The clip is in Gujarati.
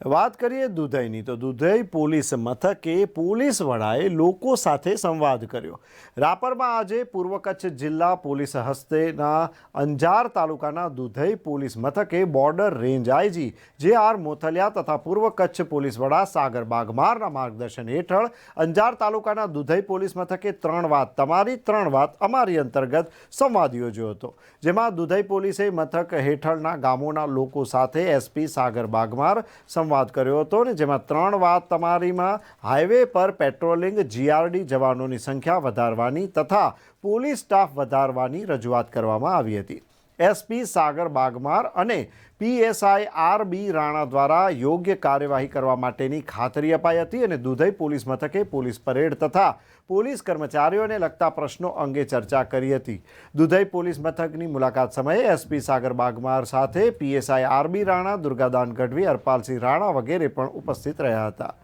વાત કરીએ દુધઈની, તો દુધઈ પોલીસ મથકે પોલીસ વડાએ લોકો સાથે સંવાદ કર્યો. રાપરમાં આજે પૂર્વ કચ્છ જિલ્લા પોલીસ હસ્તેના અંજાર તાલુકાના દુધઈ પોલીસ મથકે border range IG J R Mothaliya તથા પૂર્વ કચ્છ પોલીસ વડા સાગર બાગમારના માર્ગદર્શન હેઠળ અંજાર તાલુકાના દુધઈ પોલીસ મથકે ત્રણ વાત તમારી, ત્રણ વાત અમારી અંતર્ગત સંવાદ યોજ્યો હતો, જેમાં દુધઈ પોલીસે મથક હેઠળના ગામોના લોકો સાથે એસપી સાગર બાગમાર સંવાદ કર્યો હતો ને જેમાં ત્રણ વાત તમારીમાં હાઈવે પર પેટ્રોલિંગ જીઆરડી જવાનોની સંખ્યા વધારવાની તથા પોલીસ સ્ટાફ વધારવાની રજૂઆત કરવામાં આવી હતી. એસપી સાગર બાગમાર અને પીએસઆઈ આર બી રાણા દ્વારા યોગ્ય કાર્યવાહી કરવા માટેની ખાતરી અપાઈ હતી અને દુધઈ પોલીસ મથકે પોલીસ પરેડ તથા પોલીસ કર્મચારીઓને લગતા પ્રશ્નો અંગે ચર્ચા કરી હતી. દુધઈ પોલીસ મથકની મુલાકાત સમયે એસપી સાગર બાગમાર સાથે PSI R B Rana, Durgadan Gadhvi Harpalsinh Rana વગેરે પણ ઉપસ્થિત રહ્યા હતા.